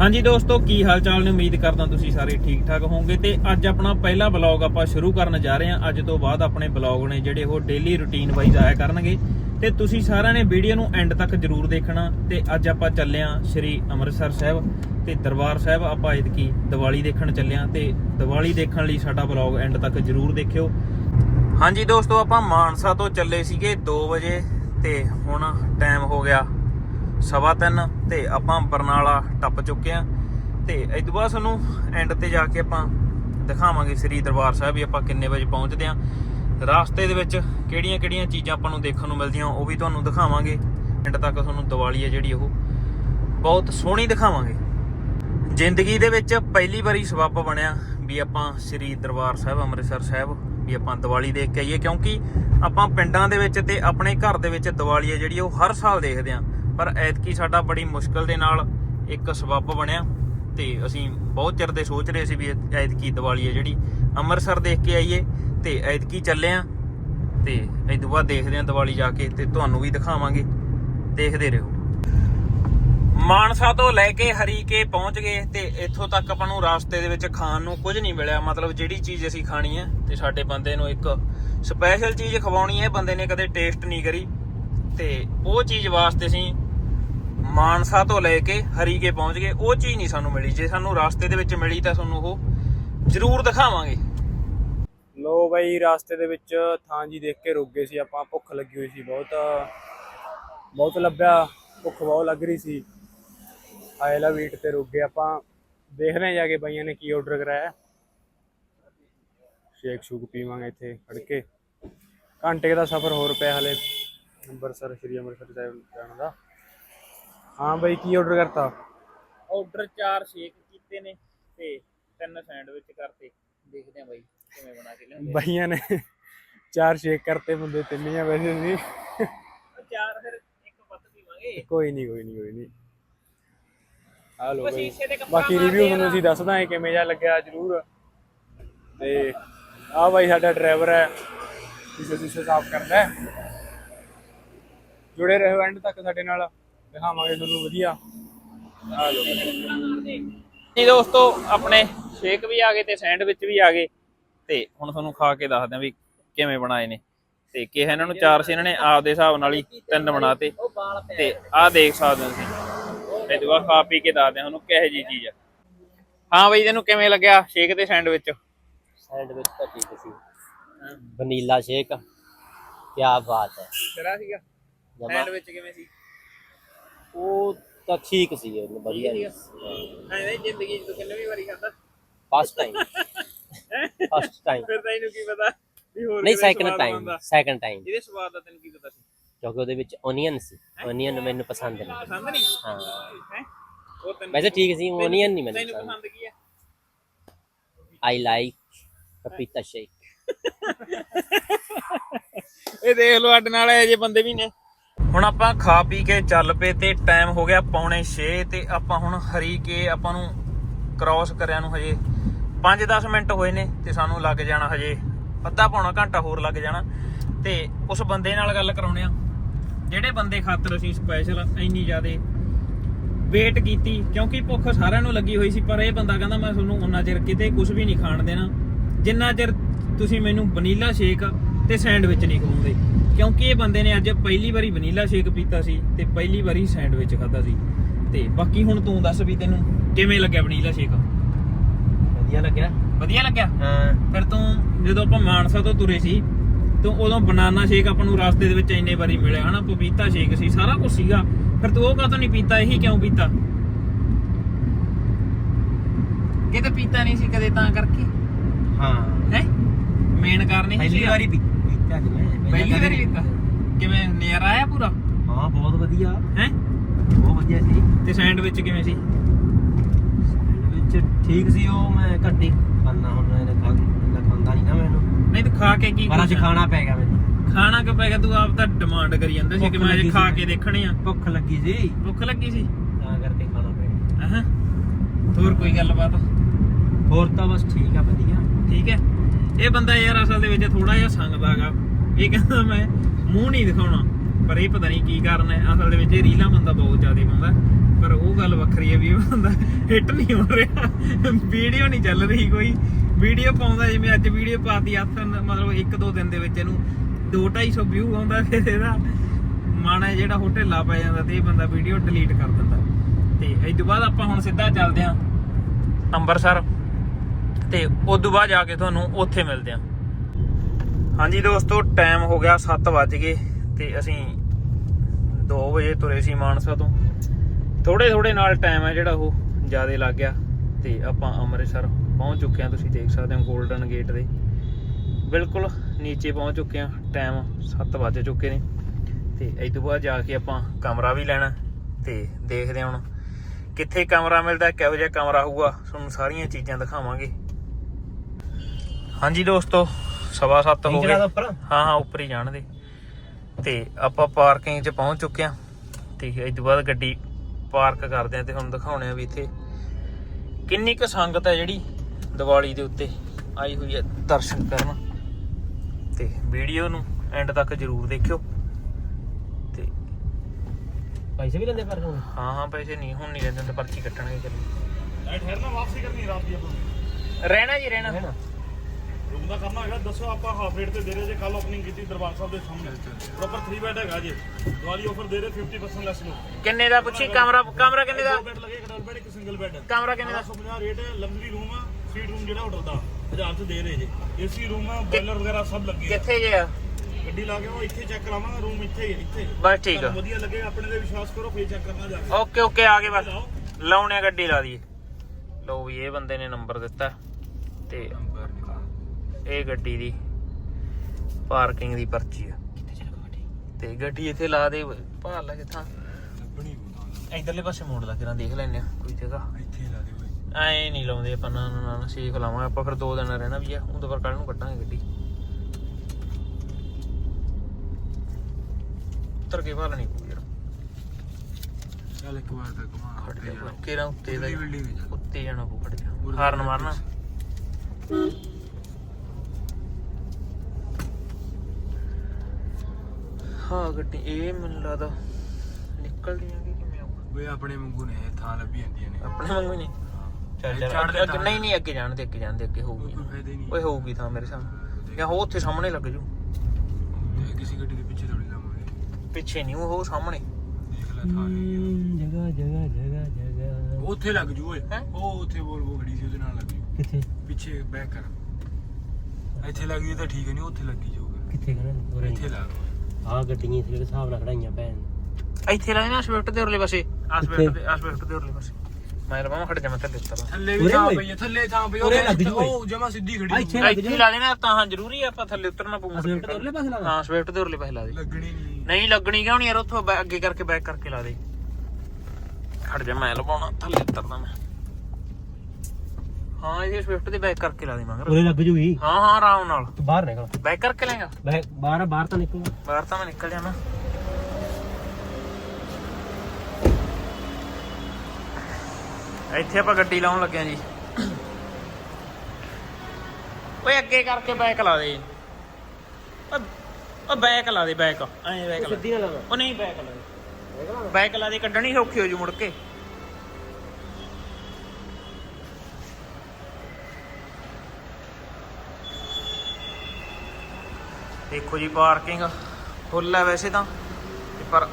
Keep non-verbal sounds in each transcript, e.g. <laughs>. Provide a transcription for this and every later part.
ਹਾਂਜੀ ਦੋਸਤੋ, ਕੀ ਹਾਲ ਚਾਲ ਨੇ? ਉਮੀਦ ਕਰਦਾ ਤੁਸੀਂ ਸਾਰੇ ਠੀਕ ਠਾਕ ਹੋਵੋਗੇ ਤੇ ਅੱਜ ਆਪਣਾ ਪਹਿਲਾ ਬਲੌਗ ਆਪਾਂ ਸ਼ੁਰੂ ਕਰਨ ਜਾ ਰਹੇ ਹਾਂ। ਅੱਜ ਤੋਂ ਬਾਅਦ ਆਪਣੇ ਬਲੌਗ ਨੇ ਜਿਹੜੇ ਉਹ ਡੇਲੀ ਰੁਟੀਨ ਵਾਈਜ਼ ਆਇਆ ਕਰਨਗੇ। ਤੇ ਤੁਸੀਂ ਸਾਰਿਆਂ ਨੇ ਵੀਡੀਓ ਨੂੰ ਐਂਡ ਤੱਕ ਜਰੂਰ ਦੇਖਣਾ। ਤੇ ਅੱਜ ਆਪਾਂ ਚੱਲੇ ਹਾਂ ਸ਼੍ਰੀ ਅੰਮ੍ਰਿਤਸਰ ਸਾਹਿਬ ਤੇ ਦਰਬਾਰ ਸਾਹਿਬ। ਆਪਾਂ ਇਤਕੀ ਦੀਵਾਲੀ ਦੇਖਣ ਚੱਲੇ ਹਾਂ ਤੇ ਦੀਵਾਲੀ ਦੇਖਣ ਲਈ ਸਾਡਾ ਬਲੌਗ ਐਂਡ ਤੱਕ ਜਰੂਰ ਦੇਖਿਓ। ਹਾਂਜੀ ਦੋਸਤੋ, ਆਪਾਂ ਮਾਨਸਾ ਤੋਂ ਚੱਲੇ ਸੀਗੇ 2 ਵਜੇ ਤੇ ਹੁਣ ਟਾਈਮ ਹੋ ਗਿਆ ਸਵਾ ਤਿੰਨ ਤੇ ਆਪਾਂ ਬਰਨਾਲਾ ਟੱਪ ਚੁੱਕੇ ਆ ਤੇ ਇਸ ਤੋਂ ਬਾਅਦ ਸਾਨੂੰ ਐਂਡ ਤੇ ਜਾ ਕੇ ਆਪਾਂ ਦਿਖਾਵਾਂਗੇ ਸ੍ਰੀ ਦਰਬਾਰ ਸਾਹਿਬ ਵੀ ਆਪਾਂ ਕਿੰਨੇ ਵਜੇ ਪਹੁੰਚਦੇ ਆ ਰਾਸਤੇ ਦੇ ਵਿੱਚ ਕਿਹੜੀਆਂ-ਕਿਹੜੀਆਂ ਚੀਜ਼ਾਂ ਆਪਾਂ ਨੂੰ ਦੇਖਣ ਨੂੰ ਮਿਲਦੀਆਂ, ਉਹ ਵੀ ਤੁਹਾਨੂੰ ਦਿਖਾਵਾਂਗੇ। ਐਂਡ ਤੱਕ ਤੁਹਾਨੂੰ ਦੀਵਾਲੀ ਹੈ ਜਿਹੜੀ ਉਹ ਬਹੁਤ ਸੋਹਣੀ ਦਿਖਾਵਾਂਗੇ। ਜ਼ਿੰਦਗੀ ਦੇ ਵਿੱਚ ਪਹਿਲੀ ਵਾਰੀ ਸਬੱਬ ਬਣਿਆ ਵੀ ਆਪਾਂ ਸ੍ਰੀ ਦਰਬਾਰ ਸਾਹਿਬ, ਅੰਮ੍ਰਿਤਸਰ ਸਾਹਿਬ ਵੀ ਆਪਾਂ ਦੀਵਾਲੀ ਦੇਖ ਕੇ ਆਈਏ, ਕਿਉਂਕਿ ਆਪਾਂ ਪਿੰਡਾਂ ਦੇ ਵਿੱਚ ਤੇ ਆਪਣੇ ਘਰ ਦੇ ਵਿੱਚ ਦੀਵਾਲੀ ਹੈ ਜਿਹੜੀ ਉਹ ਹਰ ਸਾਲ ਦੇਖਦੇ ਆਂ ਪਰ ਐਤਕੀ ਸਾਡਾ ਬੜੀ ਮੁਸ਼ਕਲ ਦੇ ਨਾਲ ਇੱਕ ਸਬੱਬ ਬਣਿਆ ਤੇ ਅਸੀਂ ਬਹੁਤ ਚਿਰ ਦੇ ਸੋਚ ਰਹੇ ਸੀ ਵੀ ਐਤ- ਐਤਕੀ ਦੀਵਾਲੀ ਹੈ ਜਿਹੜੀ। ਅੰਮ੍ਰਿਤਸਰ ਦੇਖ ਕੇ ਆਈਏ ਤੇ ਐਤਕੀ ਚੱਲੇ ਆਂ ਤੇ ਇਸ ਤੋਂ ਬਾਅਦ ਦੇਖਦੇ ਆਂ ਦੀਵਾਲੀ ਜਾ ਕੇ ਤੇ ਤੁਹਾਨੂੰ ਵੀ ਦਿਖਾਵਾਂਗੇ। ਦੇਖਦੇ ਰਹੋ। ਮਾਨਸਾ ਤੋਂ ਲੈ ਕੇ ਹਰੀਕੇ ਪਹੁੰਚ ਗਏ ਤੇ ਇੱਥੋਂ ਤੱਕ ਆਪਾਂ ਨੂੰ ਰਾਸਤੇ ਦੇ ਵਿੱਚ ਖਾਣ ਨੂੰ ਕੁਝ ਨਹੀਂ ਮਿਲਿਆ। ਮਤਲਬ ਜਿਹੜੀ ਚੀਜ਼ ਅਸੀਂ ਖਾਣੀ ਹੈ ਤੇ ਸਾਡੇ ਬੰਦੇ ਨੂੰ ਇੱਕ ਸਪੈਸ਼ਲ ਚੀਜ਼ ਖਵਾਉਣੀ ਹੈ, ਬੰਦੇ ਨੇ ਕਦੇ ਟੇਸਟ ਨਹੀਂ ਕਰੀ। ਤੇ ਉਹ ਚੀਜ਼ ਵਾਸਤੇ ਅਸੀਂ ਮਾਨਸਾ ਤੋਂ ਲੈ ਕੇ ਹਰੀਕੇ ਪਹੁੰਚ ਗਏ। ਉਹ ਚੀਜ਼ ਨਹੀਂ ਸਾਨੂੰ ਮਿਲੀ। ਜੇ ਸਾਨੂੰ ਰਾਸਤੇ ਦੇ ਵਿੱਚ ਮਿਲੀ ਤਾਂ ਤੁਹਾਨੂੰ ਉਹ ਜ਼ਰੂਰ ਦਿਖਾਵਾਂਗੇ। ਲੋ ਬਾਈ, ਰਾਸਤੇ ਦੇ ਵਿੱਚ ਥਾਂ ਜੀ ਦੇਖ ਕੇ ਰੁਕ ਗਏ ਸੀ ਆਪਾਂ। ਭੁੱਖ ਲੱਗੀ ਹੋਈ ਸੀ ਬਹੁਤ। ਬਹੁਤ ਲੱਭਿਆ। ਭੁੱਖ ਬਹੁਤ ਲੱਗ ਰਹੀ ਸੀ। ਆਇਲਾ ਵੀਟ ਤੇ ਰੁਕ ਗਏ ਆਪਾਂ। ਦੇਖਦੇ ਹਾਂ ਜਾ ਕੇ ਬਾਈਆਂ ਨੇ ਕੀ ਆਰਡਰ ਕਰਾਇਆ। ਸ਼ੇਕ ਸ਼ੂਕ ਪੀਵਾਂਗੇ ਇੱਥੇ ਖੜ ਕੇ ਘੰਟੇ ਦਾ ਸਫ਼ਰ ਹੋਰ ਪਿਆ ਹਲੇ। ਅੰਮ੍ਰਿਤਸਰ, ਸ਼੍ਰੀ ਅੰਮ੍ਰਿਤਸਰ ਸਾਹਿਬ ਜਾਣ ਦਾ। ਹਾਂ ਬਾਈ ਕੀ ਆਰਡਰ ਕਰਤਾ? ਆਰਡਰ ਚਾਰ ਸ਼ੇਕ ਕੀਤੇ ਨੇ ਤੇ ਤਿੰਨ ਸੈਂਡਵਿਚ ਕਰਤੇ। ਦੇਖਦੇ ਆਂ ਬਾਈ ਕਿਵੇਂ ਬਣਾ ਕੇ ਲਿਆਉਂਦੇ ਬਾਈਆਂ ਨੇ ਚਾਰ ਸ਼ੇਕ ਕਰਤੇ ਬੰਦੇ ਤਿੰਨ ਵੈਸੇ ਸੀ ਚਾਰ ਫਿਰ ਇੱਕ ਵੱਧ ਪੀਵਾਂਗੇ। ਕੋਈ ਨਹੀਂ ਕੋਈ ਨਹੀਂ ਕੋਈ ਨਹੀਂ ਆ ਲੋ ਬਸ ਬਈ। ਸ਼ੀਸ਼ੇ ਤੇ ਕੱਪੜਾ ਬਾਕੀ ਮਾਰਦੇ ਰਿਵਿਊ ਤੁਹਾਨੂੰ ਅਸੀਂ ਦੱਸਦਾ ਹਾਂ ਕਿਵੇਂ ਜਾ ਲੱਗਿਆ ਜਰੂਰ। ਤੇ ਆ ਬਾਈ ਸਾਡਾ ਡਰਾਈਵਰ ਹੈ। ਜਿਸੇ ਜਿਸੇ ਸਾਫ਼ ਕਰਦਾ ਹੈ। ਜੁੜੇ ਰਹੋ ਐਂਡ ਤੱਕ ਸਾਡੇ ਨਾਲ। ਦਿਖਾਵਾਂਗੇ ਤੁਹਾਨੂੰ ਵਧੀਆ। ਆ ਲੋ ਜੀ ਦੋਸਤੋ ਆਪਣੇ ਸ਼ੇਕ ਵੀ ਆ ਗਏ ਤੇ ਸੈਂਡਵਿਚ ਵੀ ਆ ਗਏ। ਤੇ ਹੁਣ ਤੁਹਾਨੂੰ ਖਾ ਕੇ ਦੱਸਦੇ ਆ ਵੀ ਕਿਵੇਂ ਬਣਾਏ ਨੇ। ਤੇ ਕਿਹਾ ਇਹਨਾਂ ਨੂੰ ਚਾਰ ਸੀ ਇਹਨਾਂ ਨੇ ਆਪਦੇ ਹਿਸਾਬ ਨਾਲ ਹੀ ਤਿੰਨ ਬਣਾਤੇ। ਤੇ ਆਹ ਦੇਖ ਸਕਦੇ ਹੋ ਤੁਸੀਂ। ਤੇ ਦੁਆ ਖਾ ਪੀ ਕੇ ਦੱਸਦੇ ਆ ਤੁਹਾਨੂੰ ਕਿਹੋ ਜੀ ਚੀਜ਼ ਆ। ਹਾਂ ਬਈ ਤੈਨੂੰ ਕਿਵੇਂ ਲੱਗਿਆ ਸ਼ੇਕ ਤੇ ਸੈਂਡਵਿਚ? ਸੈਂਡਵਿਚ ਤਾਂ ਠੀਕ ਸੀ। ਵਨੀਲਾ ਸ਼ੇਕ ਕੀ ਬਾਤ ਹੈ। ਤੇਰਾ ਸੀਗਾ? ਸੈਂਡਵਿਚ ਕਿਵੇਂ ਸੀ? ਉਹ ਤਾਂ ਠੀਕ ਸੀ ਇਹ ਵਧੀਆ ਐਵੇਂ ਜ਼ਿੰਦਗੀ 'ਚ ਤੂੰ ਕਿੰਨੇ ਵਾਰੀ ਖਾਦਾ ਫਸਟ ਟਾਈਮ ਫਸਟ ਟਾਈਮ ਫਿਰ ਤਾਂ ਇਹਨੂੰ ਕੀ ਪਤਾ ਵੀ ਹੋਰ ਨਹੀਂ ਕਿਹਦੇ ਸੈਕੰਡ ਸਵਾਦ ਟਾਈਮ ਬਣਦਾ। ਸੈਕੰਡ ਟਾਈਮ ਇਹਦੇ ਸਵਾਦ ਦਾ ਤੈਨੂੰ ਕੀ ਪਤਾ ਸੀ? ਕਿਉਂਕਿ ਉਹਦੇ ਵਿੱਚ ਓਨੀਅਨ ਸੀ। ਓਨੀਅਨ ਮੈਨੂੰ ਪਸੰਦ ਨਹੀਂ। ਪਸੰਦ ਨਹੀਂ? ਹਾਂ। ਹੈ? ਉਹ ਤੈਨੂੰ ਵੈਸੇ ਠੀਕ ਸੀ ਓਨੀਅਨ ਨਹੀਂ ਮੈਨੂੰ ਤੈਨੂੰ ਪਸੰਦ। ਪਸੰਦ ਕੀ ਹੈ ਆਈ ਲਾਈਕ ਪਪੀਤਾ ਸ਼ੇਕ ਇਹ ਦੇਖ ਲਓ ਅੱਡ ਨਾਲ ਇਹ ਜੇ ਬੰਦੇ ਵੀ ਨੇ। ਹੁਣ ਆਪਾਂ ਖਾ ਪੀ ਕੇ ਚੱਲ ਪਏ ਤੇ ਟਾਈਮ ਹੋ ਗਿਆ ਪੌਣੇ 6 ਤੇ ਆਪਾਂ ਹੁਣ ਹਰੀ ਕੇ ਆਪਾਂ ਨੂੰ ਕ੍ਰਾਸ ਕਰਿਆ ਨੂੰ ਹਜੇ 5-10 ਮਿੰਟ ਹੋਏ ਨੇ ਤੇ ਸਾਨੂੰ ਲੱਗ ਜਾਣਾ ਹਜੇ ਅੱਧਾ ਪੌਣਾ ਘੰਟਾ ਹੋਰ ਲੱਗ ਜਾਣਾ ਤੇ ਉਸ ਬੰਦੇ ਨਾਲ ਗੱਲ ਕਰਾਉਣੇ ਆ ਜਿਹੜੇ ਬੰਦੇ ਖਾਤਰ ਅਸੀਂ ਸਪੈਸ਼ਲ ਇੰਨੀ ਜ਼ਿਆਦੇ ਵੇਟ ਕੀਤੀ, ਕਿਉਂਕਿ ਭੁੱਖ ਸਾਰਿਆਂ ਨੂੰ ਲੱਗੀ ਹੋਈ ਸੀ, ਪਰ ਇਹ ਬੰਦਾ ਕਹਿੰਦਾ ਮੈਂ ਤੁਹਾਨੂੰ ਉਹਨਾਂ ਚਿਰ ਕਿਤੇ ਕੁਝ ਵੀ ਨਹੀਂ ਖਾਣ ਦੇਣਾ। ਜਿੰਨਾ ਚਿਰ ਤੁਸੀਂ ਮੈਨੂੰ ਵਨੀਲਾ ਸ਼ੇਕ ਤੇ ਸੈਂਡਵਿਚ ਨਹੀਂ ਖਵਾਉਂਦੇ। ਕਿਉਂਕਿ ਇਹ ਬੰਦੇ ਨੇ ਅੱਜ ਪਹਿਲੀ ਵਾਰੀ ਵਨੀਲਾ ਸ਼ੇਕ ਪੀਤਾ ਸੀ ਤੇ ਪਹਿਲੀ ਵਾਰੀ ਸੈਂਡਵਿਚ ਖਾਦਾ ਸੀ। ਤੇ ਬਾਕੀ ਹੁਣ ਤੂੰ ਦੱਸ ਵੀ ਤੈਨੂੰ ਕਿਵੇਂ ਲੱਗਿਆ ਵਨੀਲਾ ਸ਼ੇਕ? ਵਧੀਆ ਲੱਗਿਆ। ਵਧੀਆ ਲੱਗਿਆ? ਹਾਂ। ਫਿਰ ਤੂੰ ਜਦੋਂ ਆਪਾਂ ਮਾਨਸਾ ਤੋਂ ਤੁਰੇ ਸੀ ਤੂੰ ਉਦੋਂ ਬਨਾਨਾ ਸ਼ੇਕ ਆਪਾਂ ਨੂੰ ਰਸਤੇ ਦੇ ਵਿੱਚ ਇੰਨੇ ਵਾਰੀ ਮਿਲਿਆ ਹਨਾ? ਪਪੀਤਾ ਸ਼ੇਕ ਸੀ ਸਾਰਾ ਕੁਝ ਸੀਗਾ। ਫਿਰ ਤੂੰ ਉਹ ਕਾਹਤੋਂ ਨਹੀਂ ਪੀਤਾ ਇਹੀ ਕਿਉਂ ਪੀਤਾ? ਕਿਤੇ ਪੀਤਾ ਨਹੀਂ ਸੀ ਕਦੇ ਤਾਂ ਕਰਕੇ? ਹਾਂ। ਹੈ? ਮੇਨ ਕਾਰਨ ਇਹ ਪਹਿਲੀ ਸੀਗਾ। ਵਾਰੀ ਪੀਤਾ ਜੀ ਮੈਂ ਪਹਿਲੀ ਵਾਰੀ ਪੀਤਾ ਕਿਵੇਂ ਨਜ਼ਾਰਾ ਆਇਆ ਪੂਰਾ? ਹਾਂ ਬਹੁਤ ਵਧੀਆ। ਹੈ? ਬਹੁਤ ਵਧੀਆ ਸੀ। ਤੇ ਸੈਂਡਵਿਚ ਕਿਵੇਂ ਸੀ? ਵਿੱਚ ਠੀਕ ਸੀ ਉਹ ਮੈਂ ਘੱਟ ਹੀ ਖਾਣਾ ਹੁਣ ਇਹਨੇ ਖਾ ਇੰਨਾ ਖਾਂਦਾ ਨਹੀਂ ਨਾ ਮੈਨੂੰ ਨਹੀਂ ਤੂੰ ਖਾ ਕੇ ਕੀ ਪਰ ਅੱਜ ਖੁਸ਼ ਆ? ਖਾਣਾ ਪੈ ਗਿਆ ਮੈਨੂੰ। ਖਾਣਾ ਕਿ ਪੈ ਗਿਆ? ਤੂੰ ਆਪ ਤਾਂ ਡਿਮਾਂਡ ਕਰੀ ਜਾਂਦਾ ਸੀ ਕਿ ਭੁੱਖ ਮੈਂ ਅੱਜ ਲੱਗੀ ਖਾ ਸੀ। ਕੇ ਦੇਖਣੇ ਆ। ਭੁੱਖ ਲੱਗੀ ਸੀ। ਭੁੱਖ ਲੱਗੀ ਸੀ? ਤਾਂ ਕਰਕੇ ਖਾਣਾ ਪੈ ਗਿਆ। ਹਾਂ ਹੋਰ ਕੋਈ ਗੱਲਬਾਤ? ਹੋਰ ਤਾਂ ਬਸ ਠੀਕ ਆ ਵਧੀਆ। ਠੀਕ ਹੈ। ਇਹ ਬੰਦਾ ਯਾਰ ਅਸਲ ਦੇ ਵਿੱਚ ਥੋੜਾ ਜਿਹਾ ਸੰਗਦਾਗਾ ਇਹ ਕਹਿੰਦਾ ਮੈਂ ਮੂੰਹ ਨਹੀਂ ਦਿਖਾਉਣਾ, ਪਰ ਇਹ ਪਤਾ ਨਹੀਂ ਕੀ ਕਾਰਨ ਹੈ। ਅਸਲ ਦੇ ਵਿੱਚ ਇਹ ਰੀਲਾਂ ਬੰਦਾ ਬਹੁਤ ਜ਼ਿਆਦਾ ਪਾਉਂਦਾ ਪਰ ਉਹ ਗੱਲ ਵੱਖਰੀ ਹੈ ਵੀ ਉਹ ਬੰਦਾ ਹਿੱਟ ਨਹੀਂ ਹੋ ਰਿਹਾ। ਵੀਡੀਓ ਨਹੀਂ ਚੱਲ ਰਹੀ ਕੋਈ। ਵੀਡੀਓ ਪਾਉਂਦਾ, ਜਿਵੇਂ ਅੱਜ ਵੀਡੀਓ ਪਾਤੀ, ਹੱਥ ਮਤਲਬ ਇੱਕ ਦੋ ਦਿਨ ਦੇ ਵਿੱਚ ਇਹਨੂੰ 2-250 ਵਿਊ ਆਉਂਦਾ ਫਿਰ ਇਹਦਾ। ਮਨ ਹੈ ਜਿਹੜਾ ਉਹ ਢਿੱਲਾ ਪੈ ਜਾਂਦਾ ਤੇ ਇਹ ਬੰਦਾ ਵੀਡੀਓ ਡਿਲੀਟ ਕਰ ਦਿੰਦਾ। ਤੇ ਇਸ ਤੋਂ ਬਾਅਦ ਆਪਾਂ ਹੁਣ ਸਿੱਧਾ ਚੱਲਦੇ ਆਂ ਅੰਮ੍ਰਿਤਸਰ। ਤੇ ਉਸ ਤੋਂ ਬਾਅਦ ਜਾ ਕੇ ਤੁਹਾਨੂੰ ਉੱਥੇ ਮਿਲਦੇ ਆਂ ਹਾਂਜੀ ਦੋਸਤੋ ਟਾਈਮ ਹੋ ਗਿਆ 7 ਵੱਜ ਗਏ ਤੇ ਅਸੀਂ 2 ਵਜੇ ਤੁਰੇ ਸੀ ਮਾਨਸਾ ਤੋਂ। ਥੋੜੇ ਥੋੜੇ ਨਾਲ ਟਾਈਮ ਹੈ ਜਿਹੜਾ ਉਹ ਜ਼ਿਆਦਾ ਲੱਗ ਗਿਆ ਤੇ ਆਪਾਂ ਅੰਮ੍ਰਿਤਸਰ ਪਹੁੰਚ ਚੁੱਕੇ ਹਾਂ। ਤੁਸੀਂ ਦੇਖ ਸਕਦੇ ਹੋ 골ਡਨ ਗੇਟ ਦੇ। ਬਿਲਕੁਲ ਨੀਚੇ ਪਹੁੰਚ ਚੁੱਕੇ ਹਾਂ। ਟਾਈਮ 7 ਵੱਜ ਚੁੱਕੇ ਨੇ। ਤੇ ਇਸ ਤੋਂ ਬਾਅਦ ਜਾ ਕੇ ਆਪਾਂ ਕਮਰਾ ਵੀ ਲੈਣਾ ਤੇ ਦੇਖਦੇ ਹਾਂ ਹੁਣ ਕਿੱਥੇ ਕਮਰਾ ਮਿਲਦਾ, ਕਿਹੋ ਜਿਹਾ ਕਮਰਾ ਹੋਊਗਾ। ਤੁਹਾਨੂੰ ਸਾਰੀਆਂ ਚੀਜ਼ਾਂ ਦਿਖਾਵਾਂਗੇ। ਹਾਂਜੀ ਦੋਸਤੋ ਸਵਾ ਸੱਤ ਹੋ ਨਹੀਂ ਗਏ। ਹਾਂ ਹਾਂ ਉੱਪਰ ਹੀ ਜਾਣ ਦੇ। ਤੇ ਆਪਾਂ ਪਾਰਕਿੰਗ 'ਚ ਪਹੁੰਚ ਚੁੱਕੇ ਆ ਤੇ ਇਸ ਤੋਂ ਬਾਅਦ ਗੱਡੀ ਪਾਰਕ ਕਰਦੇ ਆ ਤੇ ਹੁਣ ਦਿਖਾਉਣੇ ਆ ਵੀ ਇੱਥੇ ਕਿੰਨੀ ਕੁ ਸੰਗਤ ਹੈ ਜਿਹੜੀ ਦੀਵਾਲੀ ਦੇ ਉੱਤੇ ਆਈ ਹੋਈ ਹੈ ਦਰਸ਼ਨ ਕਰਨ। ਤੇ ਵੀਡੀਓ ਨੂੰ ਐਂਡ ਤੱਕ ਜਰੂਰ ਦੇਖਿਓ। ਤੇ ਪੈਸੇ ਵੀ ਲੈਂਦੇ ਪਰ ਹਾਂ ਹਾਂ ਪੈਸੇ ਨਹੀਂ ਹੁਣ ਨਹੀਂ ਲੈਂਦੇ ਹੁੰਦੇ ਪਰਚੀ ਕੱਟਣਗੇ ਚੱਲੀ। ਠਹਿਰਨਾ ਵਾਪਸੀ ਕਰਨੀ ਰਾਤ ਦੀ ਆਪਾਂ ਰਹਿਣਾ ਜੀ ਰਹਿਣਾ। ਦਾ ਕਰਨਾ ਹੈਗਾ ਦੱਸੋ ਆਪਾਂ ਹਾਫ ਰੇਟ ਤੇ ਦੇ ਰਹੇ ਜੇ ਕੱਲ ਓਪਨਿੰਗ ਕੀਤੀ ਦਰਬਾਰ ਸਾਹਿਬ ਦੇ ਸਾਹਮਣੇ। ਪ੍ਰੋਪਰ 3 ਬੈਡ ਹੈਗਾ ਜੀ। ਦੀਵਾਲੀ ਆਫਰ ਦੇ ਰਹੇ 50% ਲੈਸ ਨੂੰ। ਕਿੰਨੇ ਦਾ ਪੁੱਛੀ? ਕਮਰਾ ਕਮਰਾ ਕਿੰਨੇ ਦਾ? ਬੈਡ ਲੱਗੇ ਇੱਕ ਡਬਲ ਬੈਡ ਇੱਕ ਸਿੰਗਲ ਬੈਡ ਕਮਰਾ ਕਿੰਨੇ ਦਾ? 750 ਰੇਟ ਹੈ ਲੰਗਰੀ ਰੂਮ ਆ ਸਵੀਟ ਰੂਮ ਜਿਹੜਾ ਹੋਟਲ ਦਾ ਹਜ਼ਾਰ ਚ ਦੇ ਰਹੇ ਜੇ। ਏਸੀ ਰੂਮ ਆ ਬੋਇਲਰ ਵਗੈਰਾ ਸਭ ਲੱਗੇ ਕਿੱਥੇ ਜੇ ਆ? ਗੱਡੀ ਲਾ ਕੇ ਉਹ ਇੱਥੇ ਚੈੱਕ ਕਰਾਵਾਂਗਾ ਰੂਮ ਇੱਥੇ ਹੀ ਇੱਥੇ। ਬਸ ਠੀਕ ਆ। ਵਧੀਆ ਲੱਗੇ ਆਪਣੇ ਤੇ ਵਿਸ਼ਵਾਸ ਕਰੋ ਫੇਰ ਚੈੱਕ ਕਰਨਾ ਜਾ ਕੇ। ਓਕੇ ਓਕੇ ਆ ਗਏ ਬਸ। ਲਾਉਣੇ ਗੱਡੀ ਲਾ ਦਈਏ। ਲਓ ਵੀ ਇਹ ਬੰਦੇ ਨੇ ਨੰਬਰ ਦਿੱਤਾ ਤੇ ਇਹ ਗੱਡੀ ਦੀ ਪਾਰਕਿੰਗ ਦੀ ਪਰਚੀ ਆ। ਤੇ ਗੱਡੀ ਇੱਥੇ ਲਾ ਦੇ ਭਾਲ ਲੈ ਕਿੱਥਾਂ ਇਧਰਲੇ ਪਾਸੇ ਮੋੜ ਲਾ ਕਿਰਾਂ ਦੇਖ ਲੈਨੇ ਆ ਕੋਈ ਜਗ੍ਹਾ। ਇੱਥੇ ਲਾ ਦੇ ਓਏ। ਐ ਨਹੀਂ ਲਾਉਂਦੇ ਆਪਾਂ ਨਾ ਨਾ ਨਾ ਸੇਫ ਲਾਵਾਂਗੇ। ਆਪਾਂ ਫਿਰ ਦੋ ਦਿਨ ਰਹਿਣਾ ਵੀ ਆ ਉਹ ਤੋਂ ਫਿਰ ਕੱਲ ਨੂੰ ਕੱਢਾਂਗੇ ਗੱਡੀ। ਉੱਤਰ ਕੇ ਭਾਲਣੀ ਪਊ ਯਾਰ। ਚੱਲ ਇੱਕ ਵਾਰ ਤੱਕ ਘੁਮਾ ਖੜ ਜਾ ਕਿਰਾਂ ਉੱਤੇ ਦਾ ਉੱਤੇ ਜਾਣਾ ਪਊ ਖੜ ਜਾ। ਹਾਰਨ ਮਾਰਨਾ। ਹਾਂ ਗੱਡੀ ਇਹ ਮੈਨੂੰ ਲੱਗਦਾ ਨਿਕਲਦੀਆਂ ਕਿ ਕਿਵੇਂ ਆਊਗਾ ਓਏ ਆਪਣੇ ਵਾਂਗੂ ਨੇ ਇਹ ਥਾਂ ਲੱਭੀ ਜਾਂਦੀਆਂ ਨੇ। ਆਪਣੇ ਵਾਂਗੂ ਨਹੀਂ। ਚੱਲ ਚੱਲ ਅੱਗੇ-। ਨਹੀਂ ਨਹੀਂ ਅੱਗੇ ਜਾਣ ਦੇ ਅੱਗੇ ਜਾਣ ਦੇ ਅੱਗੇ ਹੋਊਗੀ। ਕੋਈ ਫਾਇਦਾ ਹੀ ਨਹੀਂ। ਓਏ ਹੋਊਗੀ ਤਾਂ ਮੇਰੇ ਸਾਹਮਣੇ। ਜਾਂ ਹੋ ਉੱਥੇ ਸਾਹਮਣੇ ਲੱਗ ਜੂ। ਤੇ ਕਿਸੇ ਗੱਡੀ ਦੇ ਪਿੱਛੇ ਥੋੜੀ ਲਾਵਾਂਗੇ। ਪਿੱਛੇ ਨਹੀਂ ਉਹ ਸਾਹਮਣੇ। ਦੇਖ ਲੈ ਥਾਂ ਹੈਗੀ ਆ। ਜਗ੍ਹਾ ਜਗ੍ਹਾ ਜਗ੍ਹਾ ਜਗ੍ਹਾ। ਉੱਥੇ ਲੱਗ ਜੂ ਓਏ। ਹੈਂ? ਉਹ ਉੱਥੇ ਵੋਲਵੋ ਖੜੀ ਸੀ ਉਹਦੇ ਨਾਲ ਲੱਗ ਜੂ। ਕਿੱਥੇ? ਪਿੱਛੇ ਬੈਕ ਕਰ। ਇੱਥੇ ਲੱਗੀ ਤਾਂ ਠੀਕ ਨਹੀਂ ਉੱਥੇ ਲੱਗੀ ਜਾਊਗਾ। ਕਿੱਥੇ ਖੜਾ ਇੱਥੇ ਲੱਗ ਆ ਗੱਡੀਆਂ ਇਸ ਜਿਹੜੇ ਹਿਸਾਬ ਨਾਲ ਖੜਾਈਆਂ ਭੈਣ। ਇੱਥੇ ਲਾਏ ਨਾ ਸਵਿਫਟ ਦੇ ਉਰਲੇ ਪਾਸੇ। ਆ? ਸਵਿਫਟ ਦੇ ਆ ਸਵਿਫਟ ਦੇ ਉਰਲੇ ਪਾਸੇ। ਮੈਂ ਲਵਾਂ ਖੜ ਜਾ ਮੈਂ ਥੱਲੇ ਉੱਤਰ। ਥੱਲੇ ਵੀ ਉਰੇ ਥਾਂ। ਪਈ ਥੱਲੇ ਥਾਂ ਪਈ ਉਰੇ ਲੱਗ ਜੂ ਓਏ। ਉਹ ਜਮਾ ਸਿੱਧੀ ਖੜੀ ਆ ਇੱਥੇ। ਲੱਗ ਇੱਥੇ ਲਾ ਦੇਣਾ ਤਾਂ ਹਾਂ ਜ਼ਰੂਰੀ ਆ ਆਪਾਂ ਥੱਲੇ ਉਤਰਨਾ ਪਊ। ਆ ਸਵਿਫਟ ਦੇ ਉਰਲੇ ਪਾਸੇ ਲਾ ਹਾਂ ਸਵਿਫਟ ਦੇ ਉਰਲੇ ਪਾਸੇ ਲਾ ਦੇ। ਲੱਗਣੀ ਨਹੀਂ। ਨਹੀਂ ਲੱਗਣੀ ਕਿਉਂ ਨਹੀਂ ਯਾਰ? ਉੱਥੋਂ ਬੈ- ਅੱਗੇ ਕਰਕੇ ਬੈਕ ਕਰਕੇ ਲਾ ਦੇ। ਖੜ ਜਾ ਮੈਂ ਲਵਾਉਣਾ ਥੱਲੇ ਉਤਰਦਾ ਮੈਂ। ਹਾਂ ਇਹ ਸਵਿਫਟ ਦੇ ਬੈਕ ਕਰਕੇ ਲਾ ਦੇ ਮਗਰ ਉਰੇ ਲੱਗ ਜੂਗੀ। ਹਾਂ ਹਾਂ ਆਰਾਮ ਨਾਲ। ਤੂੰ ਬਾਹਰ ਨਿਕਲ। ਬੈਕ ਕਰਕੇ ਲੈਗਾ ਬਹਿ- ਬਾਹਰ ਬਾਹਰ ਤਾਂ ਨਿਕਲ। ਬਾਹਰ ਤਾਂ ਮੈਂ ਨਿਕਲ ਜਾਣਾ। ਇੱਥੇ ਆਪਾਂ ਗੱਡੀ ਲਾਉਣ ਲੱਗੇ ਆ ਜੀ। ਓਏ ਅੱਗੇ ਕਰਕੇ ਬੈਕ ਲਾ ਦੇ। ਓ ਬੈਕ ਲਾ ਦੇ ਬੈਕ ਐਂ ਬੈਕ ਲਾ। ਦੇ। ਸਿੱਧੀ ਨਾ ਲਾਣਾ ਉਹ ਨਹੀਂ ਬੈਕ ਲਾ ਦੇ। ਬੈਕ ਲਾ ਦੇ ਕੱਢਣੀ ਸੌਖੀ ਹੋ ਜੂ ਮੁੜ ਕੇ। ਦੇਖੋ ਜੀ ਪਾਰਕਿੰਗ ਫੁੱਲ ਹੈ ਵੈਸੇ ਤਾਂ। ਪਰ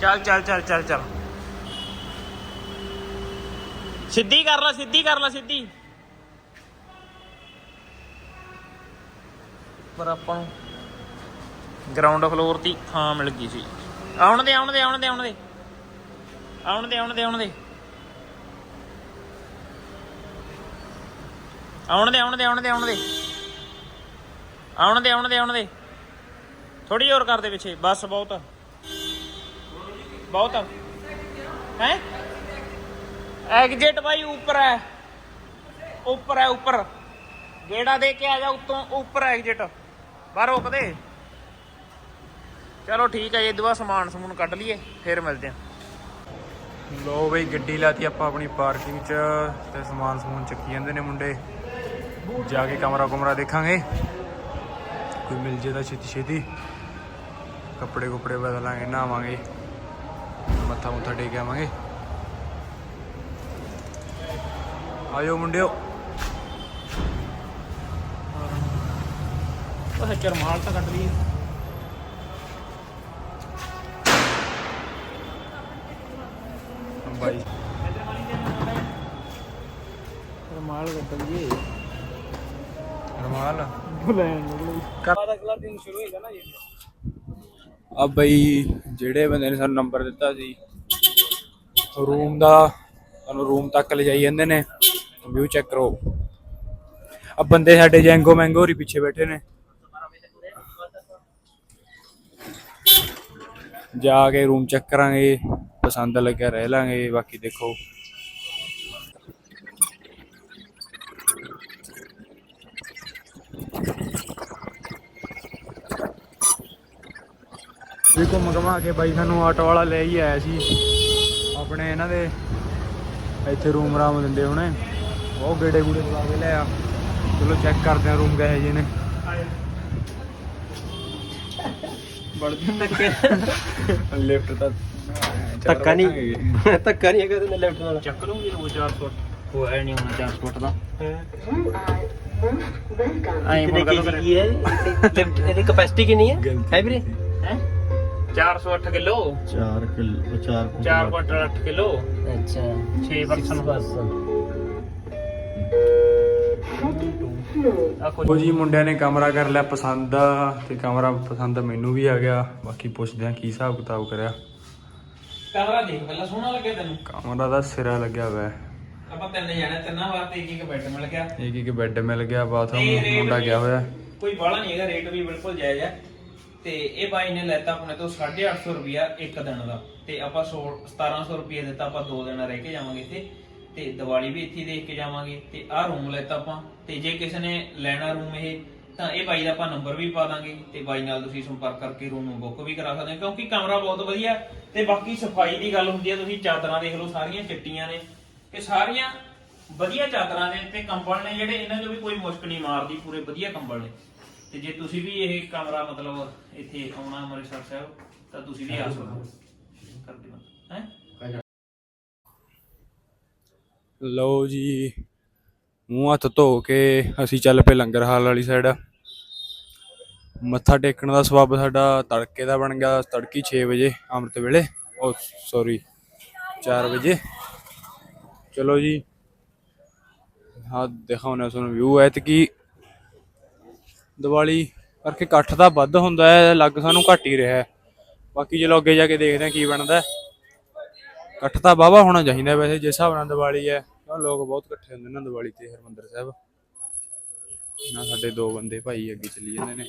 ਚੱਲ ਚੱਲ ਚੱਲ ਚੱਲ ਚੱਲ। ਸਿੱਧੀ ਕਰ ਲੈ, ਸਿੱਧੀ ਕਰ ਲੈ, ਸਿੱਧੀ। ਪਰ ਆਪਾਂ ਨੂੰ ਗਰਾਊਂਡ ਫਲੋਰ ਦੀ ਥਾਂ ਮਿਲ ਗਈ ਸੀ। ਆਉਣ ਦੇ ਆਉਣ ਦੇ ਆਉਣ ਦੇ ਆਉਣ ਦੇ। ਆਉਣ ਦੇ ਆਉਣ ਦੇ ਆਉਣ ਦੇ। ਆਉਣ ਦੇ ਆਉਣ ਦੇ ਆਉਣ ਦੇ ਆਉਣ ਦੇ। ਆਉਣ ਦੇ ਆਉਣ ਦੇ ਆਉਣ ਦੇ। ਥੋੜੀ ਹੋਰ ਕਰ ਦੇ ਪਿੱਛੇ। ਬਸ, ਬਹੁਤ। ਬਹੁਤ। ਹੈ? ਐਗਜ਼ਿਟ ਭਾਈ ਉੱਪਰ ਹੈ। ਉੱਪਰ ਹੈ, ਉੱਪਰ। ਗੇੜਾ ਦੇ ਕੇ ਆ ਜਾ ਉੱਤੋਂ। ਉੱਪਰ ਐਗਜ਼ਿਟ। ਬਾਹਰ ਰੋਕ ਦੇ। ਚਲੋ ਠੀਕ ਹੈ ਜੀ ਦੁਆ ਸਮਾਨ ਸਮੂਨ ਕੱਢ ਲਈਏ, ਫਿਰ ਮਿਲਦੇ ਆ ਲੋ ਬਈ, ਗੱਡੀ ਲਾਤੀ ਆਪਾਂ ਆਪਣੀ ਪਾਰਕਿੰਗ 'ਚ ਤੇ ਸਮਾਨ ਸਮੂਨ ਚੱਕੀ ਜਾਂਦੇ ਨੇ ਮੁੰਡੇ। ਜਾ ਕੇ ਕਮਰਾ ਕੁਮਰਾ ਦੇਖਾਂਗੇ। ਕੋਈ ਮਿਲ ਜੇ ਤਾਂ ਛੇਤੀ ਛੇਤੀ। ਕੱਪੜੇ ਕੁਪੜੇ ਬਦਲਾਂਗੇ ਨਹਾਵਾਂਗੇ। ਮੱਥਾ ਮੁੱਥਾ ਟੇਕ ਆਵਾਂਗੇ। ਆਇਓ ਮੁੰਡਿਓ। ਉਹ ਚਰਮਾਲ ਤਾਂ ਕੱਟ ਲਈ ਬਾਈ। ਚਰਮਾਲ ਕੱਟ ਲਈ ਰਮਾਲ? ਕਲਰ ਸ਼ੁਰੂ ਹੋਏਗਾ ਨਾ ਜੀ। ਆ ਬਈ, ਜਿਹੜੇ ਬੰਦੇ ਨੇ ਸਾਨੂੰ ਨੰਬਰ ਦਿੱਤਾ ਸੀ ਰੂਮ ਦਾ, ਸਾਨੂੰ ਰੂਮ ਤੱਕ ਲਿਜਾਈ ਜਾਂਦੇ ਨੇ ਵਿਊ ਚੈੱਕ ਕਰੋ। ਆ ਬੰਦੇ ਸਾਡੇ ਜੈਂਗੋ ਮੈਂਗੋ ਹੋਰੀ ਪਿੱਛੇ ਬੈਠੇ ਨੇ। ਜਾ ਕੇ ਰੂਮ ਚੈੱਕ ਕਰਾਂਗੇ, ਪਸੰਦ ਲੱਗਿਆ ਰਹਿ ਲਾਂਗੇ, ਬਾਕੀ ਦੇਖੋ। ਵੀ ਘੁੰਮ ਘਮਾ ਕੇ ਬਾਈ ਸਾਨੂੰ ਆਟੋ ਵਾਲਾ ਲੈ ਹੀ ਆਇਆ ਸੀ। ਆਪਣੇ ਇਹਨਾਂ ਦੇ। ਇੱਥੇ ਰੂਮ ਰਾਮ ਦਿੰਦੇ ਹੁਣੇ। ਉਹ ਗੇੜੇ ਗੂੜੇ ਬੁਲਾ ਕੇ ਲਿਆ। ਚਲੋ ਚੈੱਕ ਕਰਦੇ ਆ ਰੂਮ ਕਹੇ ਜਿਹੇ ਨੇ। ਲਿਫਟ ਤਾਂ ਧੱਕਾ ਨਹੀਂ। <laughs> ਧੱਕਾ ਨਹੀਂ ਹੈਗਾ ਤੇ ਲੈਫਟ ਨਾਲ ਚੱਕ ਲੂੰਗੀ ਉਹ 400 ਉਹ ਐ ਨਹੀਂ ਹੋਣਾ 400 ਫੁੱਟ ਦਾ। ਐਂ ਕਿੰਨੇ ਮੁੜ ਕੇਜੀ ਕੀ ਹੈ ਲਿਫਟ <laughs> ਇਹਦੀ ਕਪੈਸਿਟੀ ਕਿੰਨੀ ਹੈ? ਹੈ ਵੀਰੇ? ਹੈ? 408 ਕਿਲੋ। 4 kilo 4 4 quintal 8 kilo. ਅੱਛਾ। 6 ਪਰਸਨ ਉਹ ਜੀ ਮੁੰਡਿਆਂ ਨੇ ਕਮਰਾ ਕਰ ਲਿਆ ਪਸੰਦ ਤੇ ਕਮਰਾ ਪਸੰਦ ਮੈਨੂੰ ਵੀ ਆ ਗਿਆ। ਬਾਕੀ ਪੁੱਛਦੇ ਆ ਕੀ ਹਿਸਾਬ ਕਿਤਾਬ ਕਰਿਆ। ਕਮਰਾ ਦੇਖ ਪਹਿਲਾਂ ਸੋਹਣਾ ਲੱਗਿਆ ਤੈਨੂੰ? ਕਮਰਾ ਦਾ ਸਿਰਾ ਲੱਗਿਆ ਹੈ। ਆਪਾਂ ਤਿੰਨ ਜਾਣੇ ਤਿੰਨਾਂ ਵਾਸਤੇ ਇੱਕ ਇੱਕ ਬੈੱਡ ਮਿਲ ਗਿਆ। ਇੱਕ ਇੱਕ ਬੈੱਡ ਮਿਲ ਗਿਆ ਬਾਥਰੂਮ ਮੁੰਡਾ ਵੀ ਗਿਆ ਹੋਇਆ। ਕੋਈ ਬਾਹਲਾ ਨਹੀਂ ਹੈਗਾ ਰੇਟ ਵੀ ਬਿਲਕੁਲ ਜਾਇਜ਼ ਹੈ। ਤੇ ਇਹ ਬਾਈ ਨੇ ਲੈਤਾ ਆਪਣੇ ਤੋਂ 850 ਰੁਪਿਆ ਇੱਕ ਦਿਨ ਦਾ। ਤੇ ਆਪਾਂ 1700 ਰੁਪਏ ਦਿੱਤਾ, ਆਪਾਂ ਦੋ ਦਿਨ ਰਹਿ ਕੇ ਜਾਵਾਂਗੇ ਇੱਥੇ। ਤੇ ਦੀਵਾਲੀ ਵੀ ਇੱਥੇ ਦੇਖ ਕੇ ਜਾਵਾਂਗੇ। ਤੇ ਆਹ ਰੂਮ ਲੈਤਾ ਆਪਾਂ। ਤੇ ਜੇ ਕਿਸੇ ਨੇ ਲੈਣਾ ਰੂਮ ਇਹ, ਤਾਂ ਇਹ ਬਾਈ ਦਾ ਆਪਾਂ ਨੰਬਰ ਵੀ ਪਾ ਦਾਂਗੇ। ਤੇ ਬਾਈ ਨਾਲ ਤੁਸੀਂ ਸੰਪਰਕ ਕਰਕੇ ਰੂਮ ਨੂੰ ਬੁੱਕ ਵੀ ਕਰਾ ਸਕਦੇ ਹੋ। ਕਿਉਂਕਿ ਕਮਰਾ ਬਹੁਤ ਵਧੀਆ ਤੇ ਬਾਕੀ ਸਫ਼ਾਈ ਦੀ ਗੱਲ ਹੁੰਦੀ ਹੈ, ਤੁਸੀਂ ਚਾਦਰਾਂ ਦੇਖ ਲਓ, ਸਾਰੀਆਂ ਚਿੱਟੀਆਂ ਨੇ। ਤੇ ਸਾਰੀਆਂ ਵਧੀਆ ਚਾਦਰਾਂ ਨੇ ਤੇ ਕੰਬਲ ਨੇ ਜਿਹੜੇ, ਇਹਨਾਂ 'ਚੋਂ ਵੀ ਕੋਈ ਮੁਸ਼ਕ ਨਹੀਂ ਮਾਰਦੀ, ਪੂਰੇ ਵਧੀਆ ਕੰਬਲ ਨੇ। ਤੇ ਜੇ ਤੁਸੀਂ ਵੀ ਇਹ ਕਮਰਾ ਮਤਲਬ ਇੱਥੇ ਆਉਣਾ ਅੰਮ੍ਰਿਤਸਰ ਸਾਹਿਬ ਤਾਂ ਤੁਸੀਂ ਵੀ ਆ ਸਕਦੇ ਹੋ। ਕਰਦੇ ਹੈ। ਲਓ ਜੀ ਮੂੰਹ ਹੱਥ ਧੋ ਕੇ ਅਸੀਂ ਚੱਲ ਪਏ ਲੰਗਰ ਹਾਲ ਵਾਲੀ ਸਾਈਡ ਮੱਥਾ ਟੇਕਣ ਦਾ ਸਬੱਬ ਸਾਡਾ ਤੜਕੇ ਦਾ ਬਣ ਗਿਆ ਤੜਕੀ 6 ਵਜੇ ਅੰਮ੍ਰਿਤ ਵੇਲੇ। ਉਹ ਸੌਰੀ 4 ਵਜੇ। ਚਲੋ ਜੀ ਹਾਂ ਦਿਖਾਉਣਾ ਤੁਹਾਨੂੰ ਵਿਊ ਹੈ ਤੇ ਕੀ ਦੀਵਾਲੀ ਕਰਕੇ ਇਕੱਠ ਤਾਂ ਵੱਧ ਹੁੰਦਾ ਹੈ ਲੱਗ ਸਾਨੂੰ ਘੱਟ ਹੀ ਰਿਹਾ ਬਾਕੀ ਚਲੋ ਅੱਗੇ ਜਾ ਕੇ ਦੇਖਦੇ ਹਾਂ ਕੀ ਬਣਦਾ ਇਕੱਠ ਤਾਂ ਵਾਹਵਾ ਹੋਣਾ ਚਾਹੀਦਾ ਵੈਸੇ, ਜਿਸ ਹਿਸਾਬ ਨਾਲ ਦੀਵਾਲੀ ਹੈ। ਲੋਕ ਬਹੁਤ ਇਕੱਠੇ ਹੁੰਦੇ ਨੇ ਦੀਵਾਲੀ ਤੇ, ਹਰਮੰਦਰ ਸਾਹਿਬ। ਨਾ ਸਾਡੇ ਦੋ ਬੰਦੇ ਭਾਈ ਅੱਗੇ ਚੱਲੀ ਜਾਂਦੇ ਨੇ।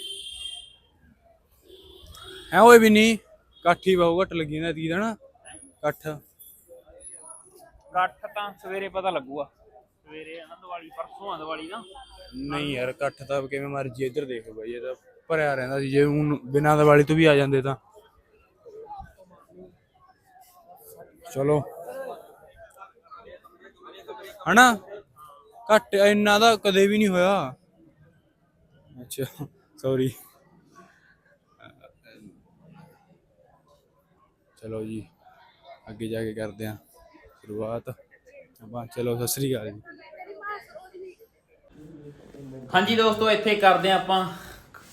ਐ ਓਏ ਵੀ ਨਹੀਂ ਇਕੱਠ ਹੀ ਬਹੁਤ ਘੱਟ ਲੱਗੀ ਜਾਂਦਾ ਕੀ ਦਾ ਨਾ। ਇਕੱਠ। ਕੱਠ ਤਾਂ ਸਵੇਰੇ ਪਤਾ ਲੱਗੂਗਾ। ਸਵੇਰੇ ਆਨੰਦ ਵਾਲੀ ਪਰਸੋਂ ਆਨੰਦ ਵਾਲੀ ਨਾ। ਨਹੀਂ ਯਾਰ, ਇਕੱਠ ਤਾਂ ਕਿਵੇਂ ਮਰਜ਼ੀ ਇੱਧਰ ਦੇਖ ਬਾਈ, ਇਹ ਤਾਂ ਭਰਿਆ ਰਹਿੰਦਾ ਸੀ। ਜੇ ਹੁਣ ਬਿਨਾਂ ਦੀਵਾਲੀ ਤੋਂ ਵੀ ਆ ਜਾਂਦੇ ਤਾਂ। ਚਲੋ। ਹਨਾ? ਘੱਟ, ਇੰਨਾ ਦਾ ਕਦੇ ਵੀ ਨਹੀਂ ਹੋਇਆ। ਅੱਛਾ ਸੌਰੀ ਚਲੋ ਜੀ, ਅੱਗੇ ਜਾ ਕੇ ਕਰਦੇ ਹਾਂ ਸ਼ੁਰੂਆਤ। ਆਪਾਂ, ਚਲੋ, ਸਤਿ ਸ੍ਰੀ ਅਕਾਲ ਜੀ। ਹਾਂਜੀ ਦੋਸਤੋ, ਇੱਥੇ ਕਰਦੇ ਹਾਂ ਆਪਾਂ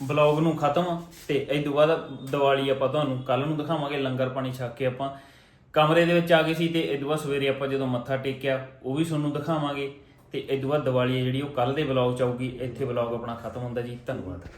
ਬਲੌਗ ਨੂੰ ਖਤਮ ਤੇ ਇਸ ਤੋਂ ਬਾਅਦ ਦੀਵਾਲੀ ਆਪਾਂ ਤੁਹਾਨੂੰ ਕੱਲ ਨੂੰ ਦਿਖਾਵਾਂਗੇ, ਲੰਗਰ ਪਾਣੀ ਛਕ ਕੇ ਆਪਾਂ। ਕਮਰੇ ਦੇ ਵਿੱਚ ਆ ਗਏ ਸੀ ਤੇ ਇਸ ਤੋਂ ਬਾਅਦ ਸਵੇਰੇ ਆਪਾਂ ਜਦੋਂ ਮੱਥਾ ਟੇਕਿਆ, ਉਹ ਵੀ ਤੁਹਾਨੂੰ ਦਿਖਾਵਾਂਗੇ ਤੇ ਇਸ ਤੋਂ ਬਾਅਦ ਦੀਵਾਲੀ ਹੈ ਜਿਹੜੀ, ਉਹ ਕੱਲ ਦੇ ਬਲੌਗ ਚ ਆਊਗੀ। ਇੱਥੇ ਬਲੌਗ ਆਪਣਾ ਖਤਮ ਹੁੰਦਾ ਜੀ। ਧੰਨਵਾਦ।